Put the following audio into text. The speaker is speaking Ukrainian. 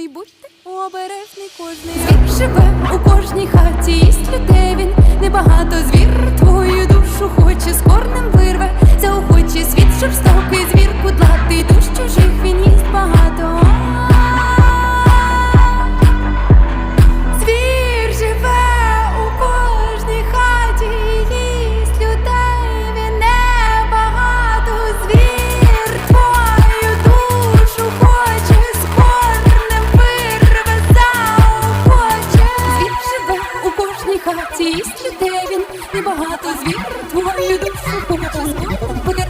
обережний, будьте обережний кожний. Живе у кожній хаті, їсть людей він небагато звір сість де він, і небагато звір твою душу, буде.